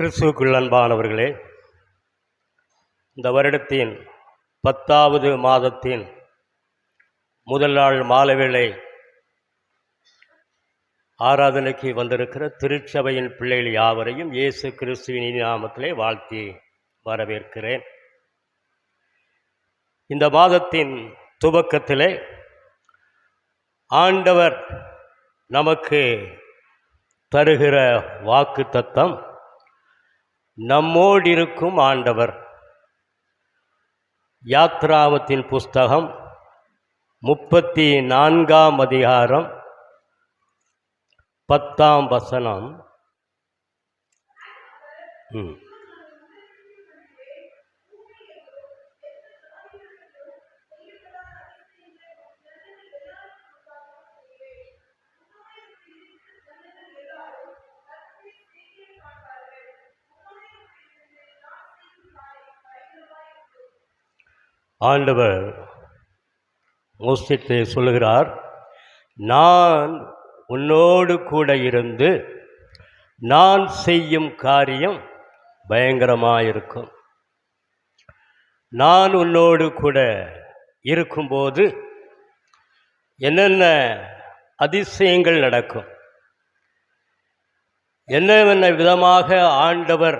கிறிஸ்துவுக்குள் அன்பானவர்களே இந்த வருடத்தின் பத்தாவது மாதத்தின் முதல் நாள் மாலவேளை ஆராதனைக்கு வந்திருக்கிற திருச்சபையின் பிள்ளைகள் யாவரையும் இயேசு கிறிஸ்துவின் நாமத்திலே வாழ்த்தி வரவேற்கிறேன். இந்த மாதத்தின் துவக்கத்திலே ஆண்டவர் நமக்கு தருகிற வாக்கு தத்தம் நம்மோடிருக்கும் ஆண்டவர் யாத்ராமத்தின் புஸ்தகம் முப்பத்தி நான்காம் அதிகாரம் பத்தாம் வசனம் ம். ஆண்டவர் மோசித்து சொல்லுகிறார் நான் உன்னோடு கூட இருந்து நான் செய்யும் காரியம் பயங்கரமாயிருக்கும். நான் உன்னோடு கூட இருக்கும்போது என்னென்ன அதிசயங்கள் நடக்கும்? என்னென்ன விதமாக ஆண்டவர்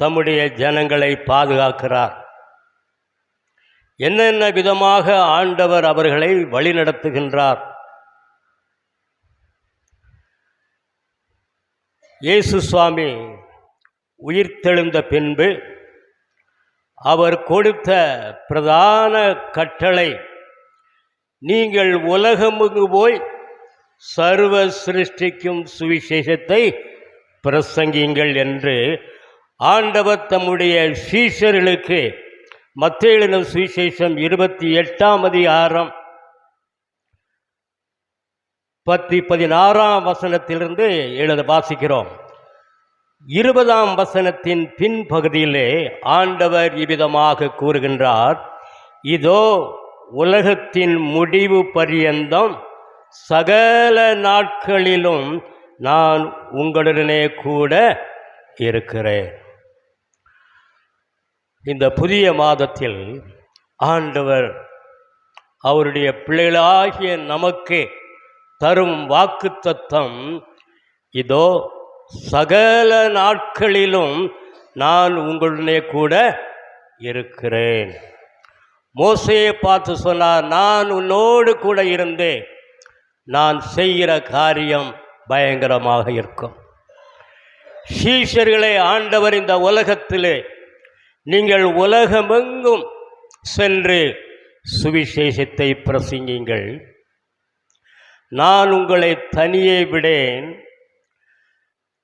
தம்முடைய ஜனங்களை பாதுகாக்கிறார்? என்னென்ன விதமாக ஆண்டவர் அவர்களை வழிநடத்துகின்றார்? இயேசு சுவாமி உயிர்த்தெழுந்த பின்பு அவர் கொடுத்த பிரதான கட்டளை நீங்கள் உலகமுங்கு போய் சர்வ சிருஷ்டிக்கும் சுவிசேஷத்தை பிரசங்கிங்கள் என்று ஆண்டவர் தம்முடைய சீஷர்களுக்கு மத்தேழுன சுவிசேஷம் இருபத்தி எட்டாம் அதிகாரம் பத்தி பதினாறாம் வசனத்திலிருந்து எழுத வாசிக்கிறோம். இருபதாம் வசனத்தின் பின்பகுதியிலே ஆண்டவர் இவ்விதமாக கூறுகின்றார். இதோ உலகத்தின் முடிவு பரியந்தம் சகல நாட்களிலும் நான் உங்களுடனே கூட இருக்கிறேன். இந்த புதிய மாதத்தில் ஆண்டவர் அவருடைய பிள்ளைகளாகிய நமக்கு தரும் வாக்குத்தத்தம் இதோ சகல நாட்களிலும் நான் உங்களுடனே கூட இருக்கிறேன். மோசையை பார்த்து சொன்னார் நான் உன்னோடு கூட இருந்து நான் செய்கிற காரியம் பயங்கரமாக இருக்கும். சீஷர்களை ஆண்டவர் இந்த உலகத்திலே நீங்கள் உலகமெங்கும் சென்று சுவிசேஷத்தை பிரசங்கிங்கள் நான் உங்களை தனியே விடேன்.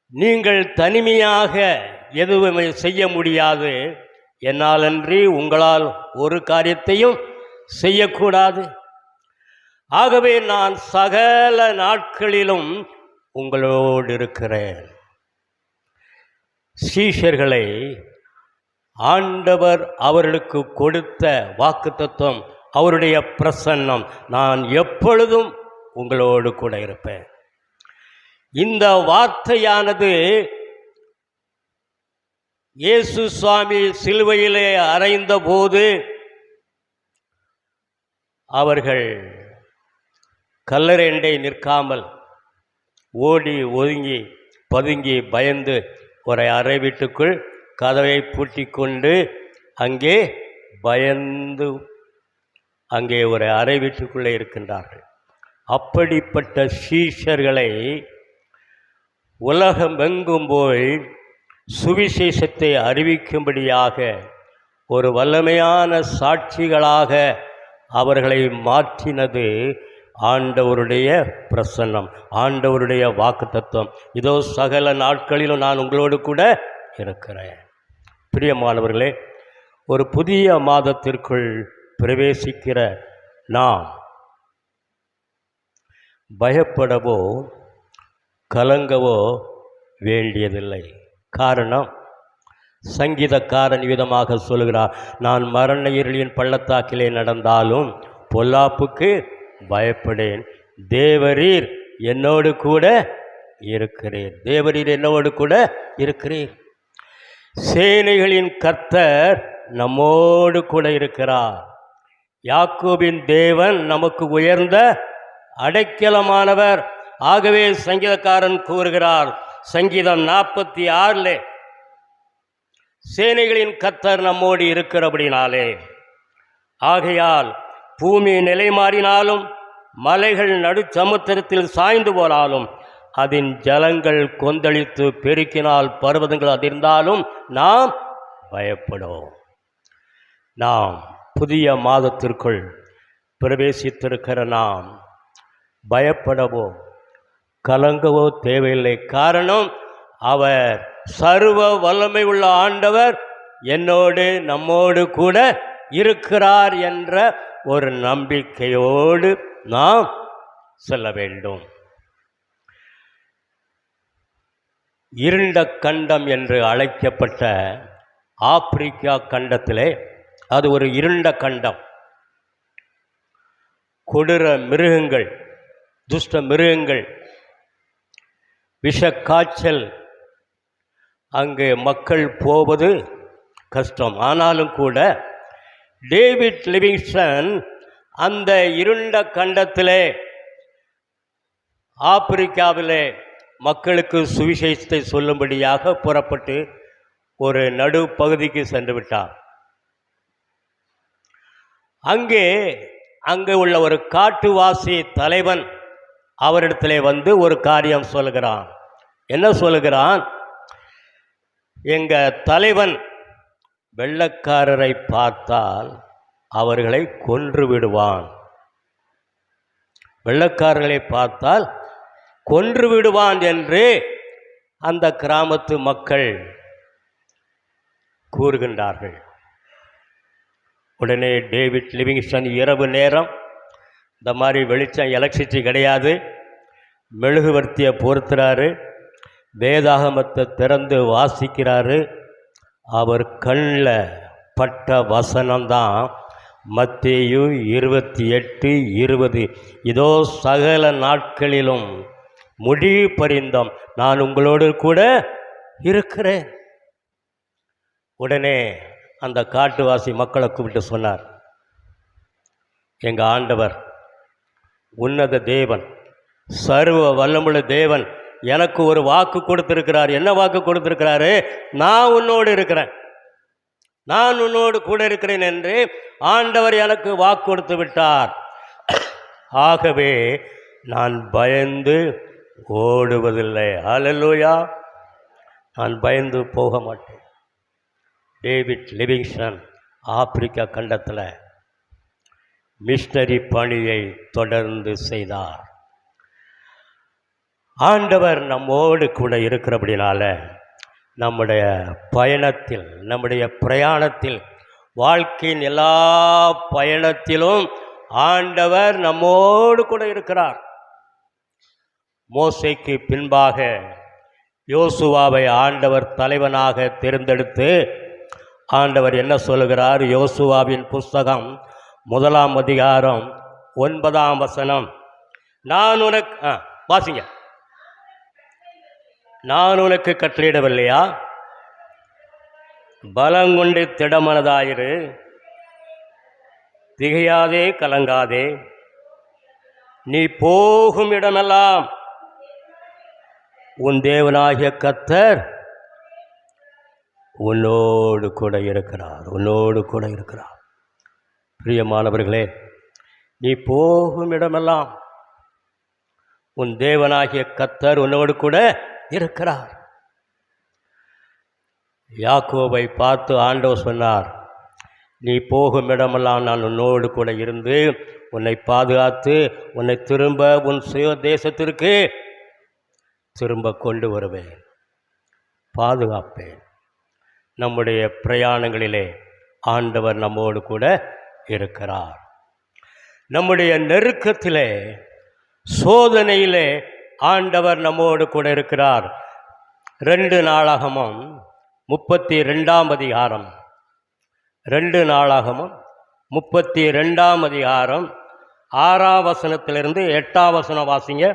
நீங்கள் தனிமையாக எதுவுமே செய்ய முடியாது. என்னாலன்றி உங்களால் ஒரு காரியத்தையும் செய்யக்கூடாது. ஆகவே நான் சகல நாட்களிலும் உங்களோடு இருக்கிறேன். சீஷர்களை ஆண்டவர் அவர்களுக்கு கொடுத்த வாக்குத்தத்தம் அவருடைய பிரசன்னம். நான் எப்பொழுதும் உங்களோடு கூட இருப்பேன். இந்த வார்த்தையானது இயேசு சுவாமி சிலுவையிலே அறைந்த போது அவர்கள் கல்லறைண்டை நிற்காமல் ஓடி ஒதுங்கி பதுங்கி பயந்து ஒரு அறை வீட்டுக்குள் கதவை பூட்டிக் கொண்டு அங்கே பயந்து அங்கே ஒரு அறை வீட்டுக்குள்ளே இருக்கின்றார்கள். அப்படிப்பட்ட சீஷர்களை உலகமெங்கும் போய் சுவிசேஷத்தை அறிவிக்கும்படியாக ஒரு வல்லமையான சாட்சிகளாக அவர்களை மாற்றினது ஆண்டவருடைய பிரசன்னம் ஆண்டவருடைய வாக்கு தத்துவம் இதோ சகல நாட்களிலும் நான் உங்களோடு கூட இருக்கிறேன். பிரியமானவர்களே ஒரு புதிய மாதத்திற்குள் பிரவேசிக்கிற நாம் பயப்படவோ கலங்கவோ வேண்டியதில்லை. காரணம் சங்கீதக்காரன் விதமாக சொல்கிறார் நான் மரண இருளின் பள்ளத்தாக்கிலே நடந்தாலும் பொல்லாப்புக்கு பயப்படேன். தேவரீர் என்னோடு கூட இருக்கிறீர். தேவரீர் என்னோடு கூட இருக்கிறீர். சேனைகளின் கர்த்தர் நம்மோடு கூட இருக்கிறார். யாக்கோபின் தேவன் நமக்கு உயர்ந்த அடைக்கலமானவர். ஆகவே சங்கீதக்காரன் கூறுகிறார் சங்கீதம் நாற்பத்தி ஆறில் சேனைகளின் கத்தர் நம்மோடு இருக்கிறபடினாலே. ஆகையால் பூமி நிலை மாறினாலும் மலைகள் நடுச்சமுத்திரத்தில் சாய்ந்து போனாலும் அதன் ஜலங்கள் கொந்தளித்து பெருக்கினால் பர்வதங்கள் அதிர்ந்தாலும் நாம் பயப்படும். நாம் புதிய மாதத்திற்குள் பிரவேசித்திருக்கிற நாம் பயப்படவோ கலங்கவோ தேவையில்லை. காரணம் அவர் சர்வ வல்லமை உள்ள ஆண்டவர் என்னோடு நம்மோடு கூட இருக்கிறார் என்ற ஒரு நம்பிக்கையோடு நாம் செல்ல வேண்டும். இருண்ட கண்டம் என்று அழைக்கப்பட்ட ஆப்பிரிக்கா கண்டத்திலே அது ஒரு இருண்ட கண்டம். கொடூர மிருகங்கள் துஷ்ட மிருகங்கள் விஷக்காய்ச்சல் அங்கே அங்கு மக்கள் போவது கஷ்டம். ஆனாலும் கூட டேவிட் லிவிங்ஸ்டன் அந்த இருண்ட கண்டத்திலே ஆப்பிரிக்காவிலே மக்களுக்கு சுவிசேஷத்தை சொல்லும்படியாக புறப்பட்டு ஒரு நடு பகுதிக்கு சென்று விட்டார். அங்கே அங்கே உள்ள ஒரு காட்டுவாசி தலைவன் அவரிடத்திலே வந்து ஒரு காரியம் சொல்லுகிறான். என்ன சொல்லுகிறான்? எங்க தலைவன் வெள்ளக்காரரை பார்த்தால் அவர்களை கொன்று விடுவான். வெள்ளக்காரர்களை பார்த்தால் கொன்று விடுவான் என்று அந்த கிராமத்து மக்கள் கூறுகின்றார்கள். உடனே டேவிட் லிவிங்ஸ்டன் இரவு நேரம் இந்த மாதிரி வெளிச்சம் எலக்ட்ரிசிட்டி கிடையாது. மெழுகுவர்த்தியை பொறுத்துறாரு வேதாகமத்தை திறந்து வாசிக்கிறாரு. அவர் கண்ணில் பட்ட வசனம்தான் மத்தேயு இருபத்தி எட்டு இருபது. இதோ சகல நாட்களிலும் முடி பரிந்தம். நான் உங்களோடு கூட இருக்கிறேன். உடனே அந்த காட்டுவாசி மக்களை கூப்பிட்டு சொன்னார் எங்கள் ஆண்டவர் உன்னத தேவன் சர்வ வல்லமுள்ள தேவன் எனக்கு ஒரு வாக்கு கொடுத்துருக்கிறார். என்ன வாக்கு கொடுத்துருக்கிறாரு? நான் உன்னோடு இருக்கிறேன். நான் உன்னோடு கூட இருக்கிறேன் என்று ஆண்டவர் எனக்கு வாக்கு கொடுத்து விட்டார். ஆகவே நான் பயந்து ஓடுவதில்லை. ஆலல்லூயா நான் பயந்து போக மாட்டேன். டேவிட் லிவிங்ஸ்டன் ஆப்பிரிக்கா கண்டத்தில் மிஷனரி பணியை தொடர்ந்து செய்தார். ஆண்டவர் நம்மோடு கூட இருக்கிறபடினால நம்முடைய பயணத்தில் நம்முடைய பிரயாணத்தில் வாழ்க்கையின் எல்லா பயணத்திலும் ஆண்டவர் நம்மோடு கூட இருக்கிறார். மோசைக்கு பின்பாக யோசுவாவை ஆண்டவர் தலைவனாக தேர்ந்தெடுத்து ஆண்டவர் என்ன சொல்லுகிறார் யோசுவாவின் புஸ்தகம் முதலாம் அதிகாரம் ஒன்பதாம் வசனம். நான் உனக்கு ஆ வாசிங்க. நான் உனக்கு கட்டளையிடவில்லையா? பலங்கொண்டு திடமனதாயிரு. திகையாதே கலங்காதே. நீ போகும் இடமெல்லாம் உன் தேவனாகிய கத்தர் உன்னோடு கூட இருக்கிறார் உன்னோடு கூட இருக்கிறார். பிரியமானவர்களே நீ போகும் இடமெல்லாம் உன் தேவனாகிய கத்தர் உன்னோடு கூட இருக்கிறார். யாக்கோவை பார்த்து ஆண்டவர் சொன்னார் நீ போகும் இடமெல்லாம் நான் உன்னோடு கூட இருந்து உன்னை பாதுகாத்து உன்னை திரும்ப உன் சுய தேசத்திற்கு திரும்ப கொண்டு வருவேன். பாதுகாப்பேன். நம்முடைய பிரயாணங்களிலே ஆண்டவர் நம்மோடு கூட இருக்கிறார். நம்முடைய நெருக்கத்திலே சோதனையிலே ஆண்டவர் நம்மோடு கூட இருக்கிறார். ரெண்டு நாளாகமும் முப்பத்தி ரெண்டாம் அதிகாரம். ரெண்டு நாளாகமும் முப்பத்தி ரெண்டாம் அதிகாரம். ஆறாம் வசனத்திலிருந்து எட்டாம் வசனம் வாசிங்க.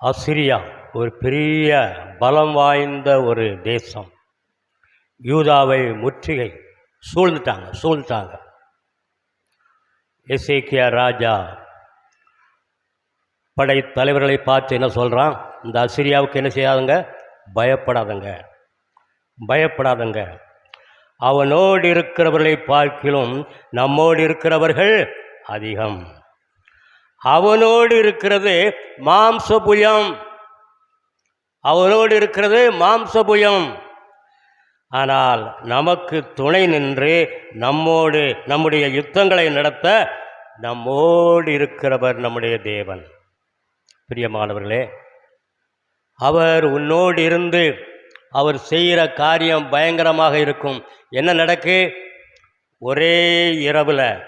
அசிரியா ஒரு பெரிய பலம் வாய்ந்த ஒரு தேசம். யூதாவை முற்றுகை சூழ்ந்துட்டாங்க சூழ்ந்துட்டாங்க. எசேக்கியா ராஜா படை தலைவர்களை பார்த்து என்ன சொல்கிறான் இந்த அசிரியாவுக்கு என்ன செய்யாதுங்க? பயப்படாதங்க. பயப்படாதங்க. அவனோடு இருக்கிறவர்களை பார்க்கிலும் நம்மோடு இருக்கிறவர்கள் அதிகம். அவனோடு இருக்கிறது மாம்சபுயம். அவனோடு இருக்கிறது மாம்சபுயம். ஆனால் நமக்கு துணை நின்று நம்மோடு நம்முடைய யுத்தங்களை நடத்த நம்மோடு இருக்கிறவர் நம்முடைய தேவன். பிரியமானவர்களே அவர் உன்னோடு இருந்து அவர் செய்கிற காரியம் பயங்கரமாக இருக்கும். என்ன நடக்கு? ஒரே இரவில்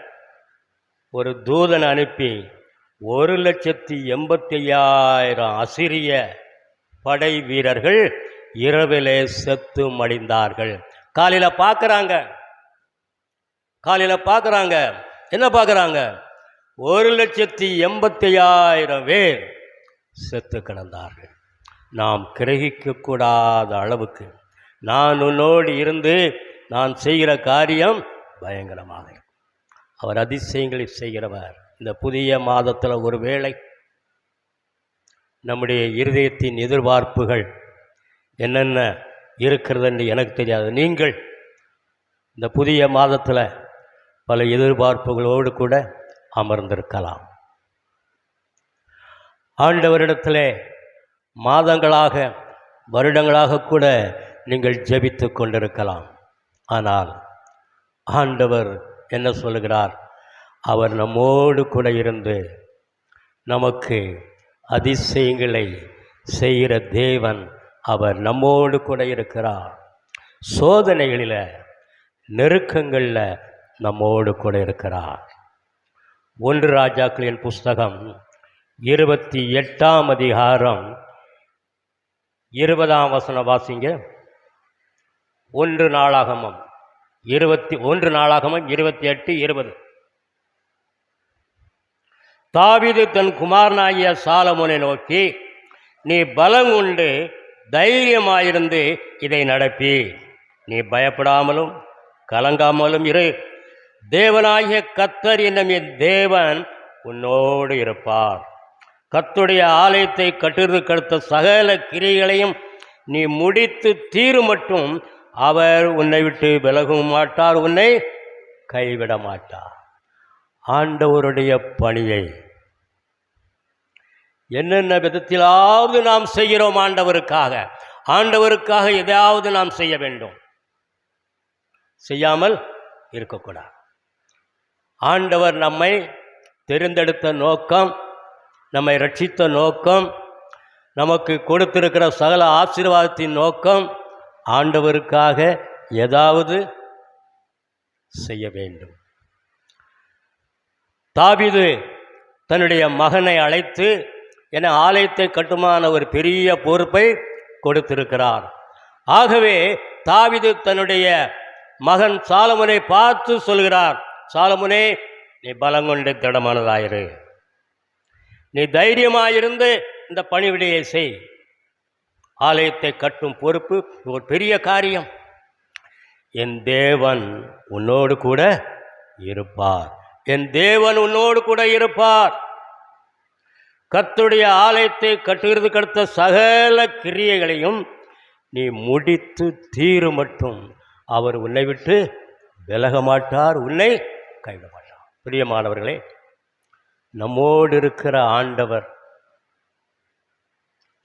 ஒரு தூதன் அனுப்பி ஒரு லட்சத்தி எண்பத்தி ஐயாயிரம் அசிரிய படை வீரர்கள் இரவிலே செத்து மடிந்தார்கள். காலையில் பார்க்குறாங்க காலையில் பார்க்குறாங்க என்ன பார்க்குறாங்க ஒரு லட்சத்தி எண்பத்தி ஐயாயிரம் பேர் செத்து கிடந்தார்கள். நாம் கிரகிக்கக்கூடாத அளவுக்கு நான் உன்னோடு இருந்து நான் செய்கிற காரியம் பயங்கரமாக இருக்கும். அவர் அதிசயங்களை செய்கிறவர். இந்த புதிய மாதத்தில் ஒரு வேளை நம்முடைய இருதயத்தின் எதிர்பார்ப்புகள் என்னென்ன இருக்கிறதுன்னு எனக்கு தெரியாது. நீங்கள் இந்த புதிய மாதத்தில் பல எதிர்பார்ப்புகளோடு கூட அமர்ந்திருக்கலாம். ஆண்டவரிடத்தில் மாதங்களாக வருடங்களாக கூட நீங்கள் ஜெபித்து கொண்டிருக்கலாம். ஆனால் ஆண்டவர் என்ன சொல்கிறார் அவர் நம்மோடு கூட இருந்து நமக்கு அதிசயங்களை செய்கிற தேவன் அவர் நம்மோடு கூட இருக்கிறார். சோதனைகளில் நெருக்கங்களில் நம்மோடு கூட இருக்கிறார். ஒன்று ராஜாக்களின் புஸ்தகம் இருபத்தி எட்டாம் அதிகாரம் இருபதாம் வசனம் வாசிங்க. ஒன்று நாளாகமம் இருபத்தி ஒன்று நாளாகமம் இருபத்தி எட்டு இருபது. தாவிது தன் குமாரனாகிய சாலமோனை நோக்கி நீ பலம் தைரியமாயிருந்து இதை நடப்பி. நீ பயப்படாமலும் கலங்காமலும் இரு. தேவனாகிய கத்தர் என்னும் என் தேவன் உன்னோடு இருப்பார். கத்துடைய ஆலயத்தை கட்டுறது கடுத்த சகல கிரிகளையும் நீ முடித்து தீரு மட்டும் அவர் உன்னை விட்டு விலகவும் மாட்டார் உன்னை கைவிட மாட்டார். ஆண்டவருடைய பணியை. என்னென்ன விதத்திலாவது நாம் செய்கிறோம் ஆண்டவருக்காக? ஆண்டவருக்காக எதையாவது நாம் செய்ய வேண்டும். செய்யாமல் இருக்கக்கூடாது. ஆண்டவர் நம்மை தெரிந்தெடுத்த நோக்கம் நம்மை ரட்சித்த நோக்கம் நமக்கு கொடுத்திருக்கிற சகல ஆசீர்வாதத்தின் நோக்கம் ஆண்டவருக்காக ஏதாவது செய்ய வேண்டும். தாவிது தன்னுடைய மகனை அழைத்து என ஆலயத்தை கட்டுமான ஒரு பெரிய பொறுப்பை கொடுத்திருக்கிறார். ஆகவே தாவிது தன்னுடைய மகன் சாலமுனை பார்த்து சொல்கிறார் சாலமுனே நீ பலங்கொண்டு திடமானதாயிரு. நீ தைரியமாயிருந்து இந்த பணிவிடையை செய். ஆலயத்தை கட்டும் பொறுப்பு ஒரு பெரிய காரியம். என் தேவன் உன்னோடு கூட இருப்பார். என் தேவன் உன்னோடு கூட இருப்பார். கத்துடைய ஆலயத்தை கட்டுகிறது கடுத்த சகல கிரியைகளையும் நீ முடித்து தீரு மட்டும். அவர் உன்னை விட்டு விலக மாட்டார் உன்னை கைவிட மாட்டார். பிரியமானவர்களே நம்மோடு இருக்கிற ஆண்டவர்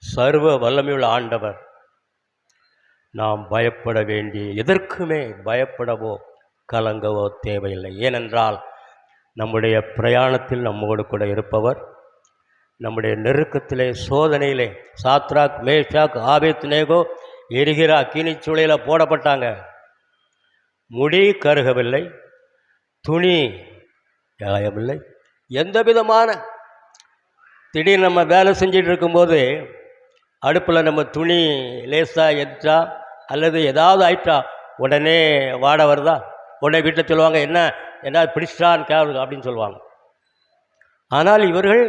சர்வ வல்லமையுள்ள ஆண்டவர் நாம் பயப்பட வேண்டிய எதற்குமே பயப்படவோ கலங்கவோ தேவையில்லை. ஏனென்றால் நம்முடைய பிரயாணத்தில் நம்மோடு கூட இருப்பவர். நம்முடைய நெருக்கத்திலே சோதனையிலே சாத்ராக் மேஷாக் ஆபேத் நேகோ எரிகிற போடப்பட்டாங்க. முடி கருகவில்லை துணி காயமில்லை எந்த விதமான திடீர்னு நம்ம வேலை செஞ்சிட்டு இருக்கும்போது அடுப்பில் நம்ம துணி லேசாக எதிச்சா அல்லது ஏதாவது ஆயிட்டா உடனே வாட வருதா? உடனே வீட்டில் சொல்லுவாங்க என்ன என்ன பிடிச்சான்னு கேளுங்க அப்படின்னு சொல்லுவாங்க. ஆனால் இவர்கள்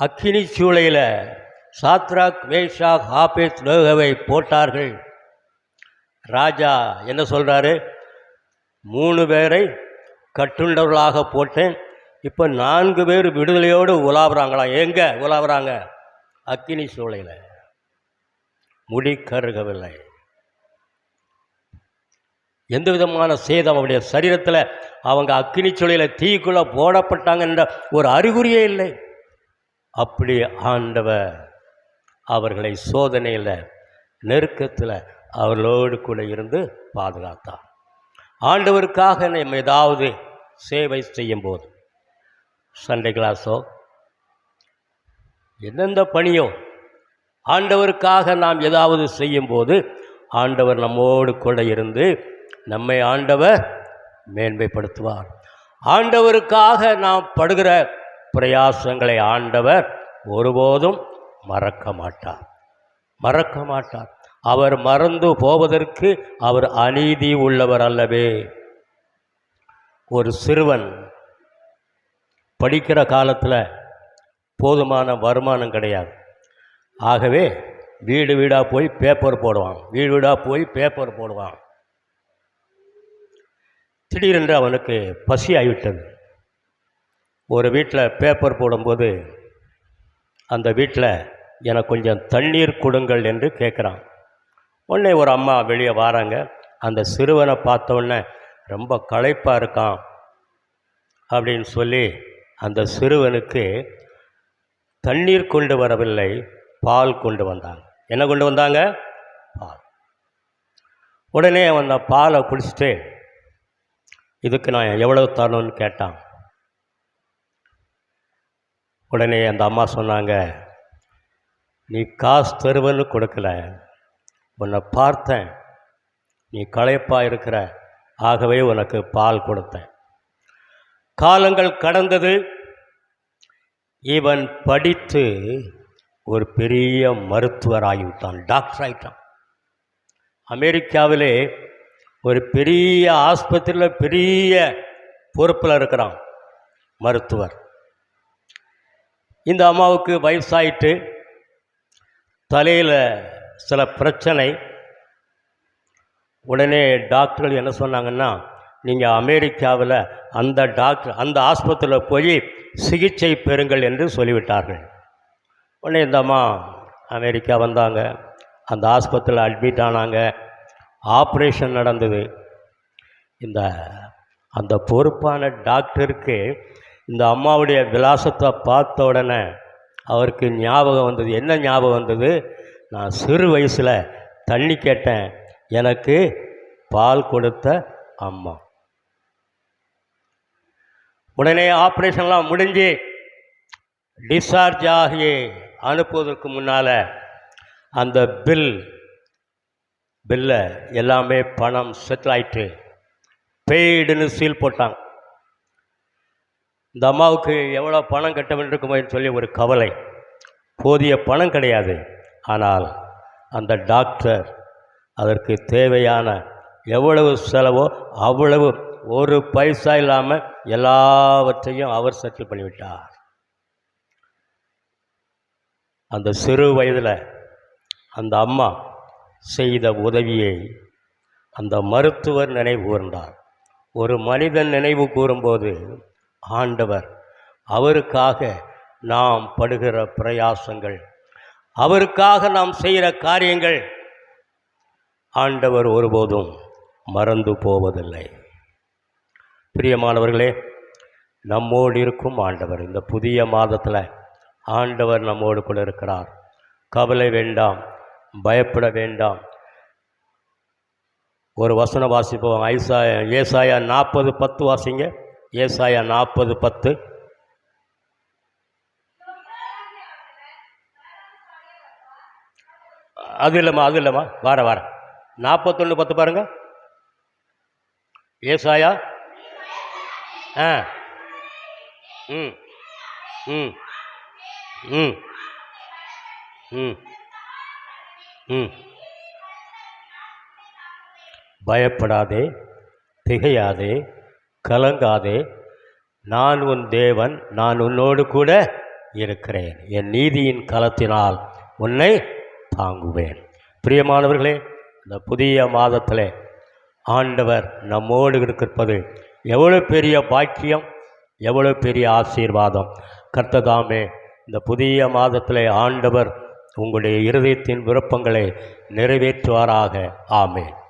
அக்கினி சூளையில் சாத்ராக் மேஷாக் ஹாபேத் லோகவை போட்டார்கள். ராஜா என்ன சொல்கிறாரு மூணு பேரை கட்டுண்டவர்களாக போட்டேன். இப்போ நான்கு பேர் விடுதலையோடு உலாவுறாங்களாம். எங்கே உலாவுறாங்க? அக்கினி சூளையில். முடி கருகவில்லை. எந்த விதமான சேதம் அவருடைய சரீரத்தில் அவங்க அக்னி சூளையில் தீக்குள்ளே போடப்பட்டாங்க என்ற ஒரு அறிகுறியே இல்லை. அப்படி ஆண்டவர் அவர்களை சோதனையில் நெருக்கத்தில் அவர்களோடு கூட இருந்து பாதுகாத்தார். ஆண்டவருக்காக நம்ம ஏதாவது சேவை செய்யும்போது சண்டே கிளாஸோ எந்தெந்த பணியோ ஆண்டவருக்காக நாம் ஏதாவது செய்யும்போது ஆண்டவர் நம்மோடு கூட இருந்து நம்மை ஆண்டவர் மேன்மைப்படுத்துவார். ஆண்டவருக்காக நாம் படுகிற பிரயாசங்களை ஆண்டவர் ஒருபோதும் மறக்க மாட்டார். மறக்க மாட்டார். அவர் மறந்து போவதற்கு அவர் அநீதி உள்ளவர் அல்லவே. ஒரு சிறுவன் படிக்கிற காலத்தில் போதுமான வருமானம் கிடையாது. ஆகவே வீடு வீடாக போய் பேப்பர் போடுவான். வீடு வீடாக போய் பேப்பர் போடுவான். திடீரென்று அவனுக்கு பசி ஆகிவிட்டது ஒரு வீட்டில் பேப்பர் போடும்போது அந்த வீட்டில் எனக்கு கொஞ்சம் தண்ணீர் கொடுங்கள் என்று கேட்குறான். உடனே ஒரு அம்மா வெளியே வராங்க. அந்த சிறுவனை பார்த்தோன்னே ரொம்ப களைப்பாக இருக்கான் அப்படின்னு சொல்லி அந்த சிறுவனுக்கு தண்ணீர் கொண்டு வரவில்லை பால் கொண்டு வந்தாங்க. என்ன கொண்டு வந்தாங்க? பால். உடனே அவன் அந்த பாலை குடிச்சிட்டு இதுக்கு நான் எவ்வளவு தரணும்னு கேட்டான். உடனே அந்த அம்மா சொன்னாங்க நீ காசு தருவன்னு கொடுக்கல. உன்னை பார்த்தேன். நீ களைப்பாக இருக்கிற. ஆகவே உனக்கு பால் கொடுத்தேன். காலங்கள் கடந்தது. இவன் படித்து ஒரு பெரிய மருத்துவர் ஆகிவிட்டான் டாக்டர் ஆகிட்டான் அமெரிக்காவிலே ஒரு பெரிய ஆஸ்பத்திரியில் பெரிய பொறுப்பில் இருக்கிறான் மருத்துவர். இந்த அம்மாவுக்கு வயசாயிட்டு தலையில் சில பிரச்சனை. உடனே டாக்டர்கள் என்ன சொன்னாங்கன்னா நீங்கள் அமெரிக்காவில் அந்த டாக்டர் அந்த ஆஸ்பத்திரியில் போய் சிகிச்சை பெறுங்கள் என்று சொல்லிவிட்டார்கள். உடனே இந்த அம்மா அமெரிக்கா வந்தாங்க. அந்த ஆஸ்பத்திரியில் அட்மிட் ஆனாங்க. ஆப்ரேஷன் நடந்தது. இந்த அந்த பொறுப்பான டாக்டருக்கு இந்த அம்மாவுடைய விலாசத்தை பார்த்த உடனே அவருக்கு ஞாபகம் வந்தது. என்ன ஞாபகம் வந்தது? நான் சிறு வயசில் தண்ணி கேட்டேன். எனக்கு பால் கொடுத்த அம்மா. உடனே ஆப்ரேஷன்லாம் முடிஞ்சு டிஸ்சார்ஜ் ஆகி அனுப்புவதற்கு முன்னால் அந்த பில் பில்லை எல்லாமே பணம் செட்டில் ஆயிட்டு பெய்டுன்னு சீல் போட்டாங்க. இந்த அம்மாவுக்கு எவ்வளோ பணம் கட்ட வேண்டியிருக்குமோன்னு சொல்லி ஒரு கவலை. போதிய பணம் கிடையாது. ஆனால் அந்த டாக்டர் அதற்கு தேவையான எவ்வளவு செலவோ அவ்வளவு ஒரு பைசா இல்லாமல் எல்லாவற்றையும் அவர் செட்டில் பண்ணிவிட்டார். அந்த சிறு வயதில் அந்த அம்மா செய்த உதவியை அந்த மருத்துவர் நினைவு கூர்ந்தார். ஒரு மனிதன் நினைவு கூறும்போது ஆண்டவர் அவருக்காக நாம் படுகிற பிரயாசங்கள் அவருக்காக நாம் செய்கிற காரியங்கள் ஆண்டவர் ஒருபோதும் மறந்து போவதில்லை. பிரியமானவர்களே நம்மோடு இருக்கும் ஆண்டவர் இந்த புதிய மாதத்தில் ஆண்டவர் நம்மோடு கூட இருக்கிறார். கவலை வேண்டாம். பயப்பட வேண்டாம். ஒரு வசனம் வாசிப்போம். ஐசாய ஏசாயா நாற்பது பத்து வாசிங்க. ஏசாயா நாற்பது பத்து. அது இல்லைம்மா அது இல்லைம்மா. வார வார. நாற்பத்தொன்று பத்து பாருங்க. ஏசாயா? ஆ. ம் ம். ம். ம். ம். பயப்படாதே திகையாதே கலங்காதே நான் உன் தேவன் நான் உன்னோடு கூட இருக்கிறேன். என் நீதியின் கலத்தினால் உன்னை தாங்குவேன். பிரியமானவர்களே இந்த புதிய மாதத்தில் ஆண்டவர் நம்மோடு இருப்பது எவ்வளோ பெரிய பாக்கியம் எவ்வளோ பெரிய ஆசீர்வாதம். கர்த்ததாமே இந்த புதிய மாதத்தில் ஆண்டவர் உங்களுடைய இருதயத்தின் விருப்பங்களை நிறைவேற்றுவாராக. ஆமேன்.